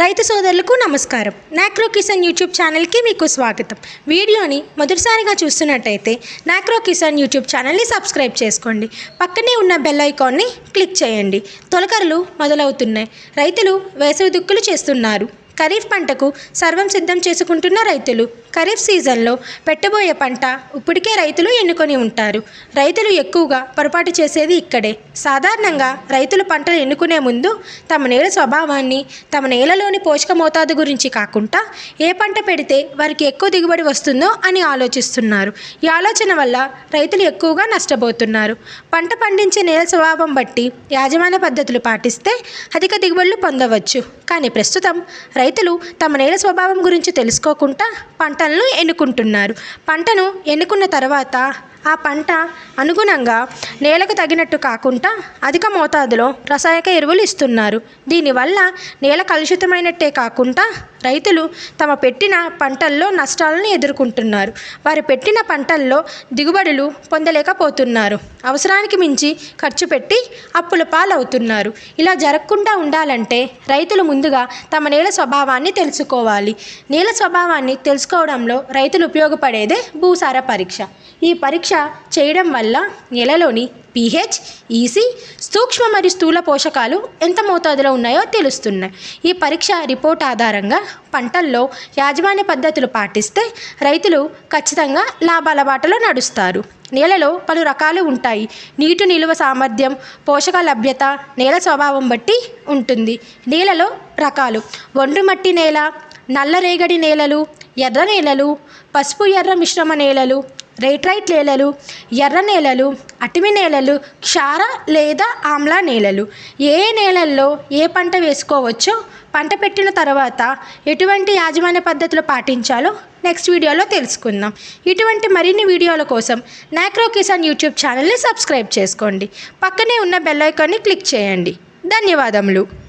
రైతు సోదరులకు నమస్కారం. నాక్రో కిసాన్ యూట్యూబ్ ఛానల్కి మీకు స్వాగతం. వీడియోని మొదటిసారిగా చూస్తున్నట్టయితే నాక్రో కిసాన్ యూట్యూబ్ ఛానల్ని సబ్స్క్రైబ్ చేసుకోండి. పక్కనే ఉన్న బెల్ ఐకాన్ని క్లిక్ చేయండి. తొలకరలు మొదలవుతున్నాయి. రైతులు వేసవి దుక్కులు చేస్తున్నారు. ఖరీఫ్ పంటకు సర్వం సిద్ధం చేసుకుంటున్న రైతులు. ఖరీఫ్ సీజన్లో పెట్టబోయే పంట ఇప్పటికే రైతులు ఎన్నుకొని ఉంటారు. రైతులు ఎక్కువగా పొరపాటు చేసేది ఇక్కడే. సాధారణంగా రైతులు పంటలు ఎన్నుకునే ముందు తమ నేల స్వభావాన్ని తమ నేలలోని పోషక మోతాదు గురించి కాకుండా ఏ పంట పెడితే వారికి ఎక్కువ దిగుబడి వస్తుందో అని ఆలోచిస్తున్నారు. ఈ ఆలోచన వల్ల రైతులు ఎక్కువగా నష్టపోతున్నారు. పంట పండించే నేల స్వభావం బట్టి యాజమాన్య పద్ధతులు పాటిస్తే అధిక దిగుబడులు పొందవచ్చు. కానీ ప్రస్తుతం రైతులు తమ నేల స్వభావం గురించి తెలుసుకోకుండా పంటలను ఎన్నుకుంటున్నారు. పంటను ఎన్నుకున్న తర్వాత ఆ పంట అనుగుణంగా నేలకు తగినట్టు కాకుండా అధిక మోతాదులో రసాయక ఎరువులు ఇస్తున్నారు. దీనివల్ల నేల కలుషితమైనట్టే కాకుండా రైతులు తమ పెట్టిన పంటల్లో నష్టాలను ఎదుర్కొంటున్నారు. వారు పెట్టిన పంటల్లో దిగుబడులు పొందలేకపోతున్నారు. అవసరానికి మించి ఖర్చు పెట్టి అప్పుల పాలవుతున్నారు. ఇలా జరగకుండా ఉండాలంటే రైతులు ముందుగా తమ నేల స్వభావాన్ని తెలుసుకోవాలి. నేల స్వభావాన్ని తెలుసుకోవడంలో రైతులు ఉపయోగపడేదే భూసార పరీక్ష. ఈ పరీక్ష చేయడం వల్ల నేలలోని పీహెచ్ ఈసీ సూక్ష్మ మరియు స్థూల పోషకాలు ఎంత మోతాదులో ఉన్నాయో తెలుస్తున్నాయి. ఈ పరీక్ష రిపోర్ట్ ఆధారంగా పంటల్లో యాజమాన్య పద్ధతులు పాటిస్తే రైతులు ఖచ్చితంగా లాభాల బాటలో నడుస్తారు. నేలలో పలు రకాలు ఉంటాయి. నీటి నిలువ సామర్థ్యం పోషక లభ్యత నేల స్వభావం బట్టి ఉంటుంది. నేలలో రకాలు ఒండ్రు మట్టి నేల నల్లరేగడి నేలలు ఎర్ర నేలలు పసుపు ఎర్ర మిశ్రమ నేలలు రేట్రైట్ నేలలు ఎర్ర నేలలు అటవీ నేలలు క్షార లేదా ఆమ్ల నేలలు. ఏ ఏ నేలల్లో ఏ పంట వేసుకోవచ్చో పంట పెట్టిన తర్వాత ఎటువంటి యాజమాన్య పద్ధతులు పాటించాలో నెక్స్ట్ వీడియోలో తెలుసుకుందాం. ఇటువంటి మరిన్ని వీడియోల కోసం నాక్రో కిసాన్ యూట్యూబ్ ఛానల్ని సబ్స్క్రైబ్ చేసుకోండి. పక్కనే ఉన్న బెల్ ఐకాన్ని క్లిక్ చేయండి. ధన్యవాదములు.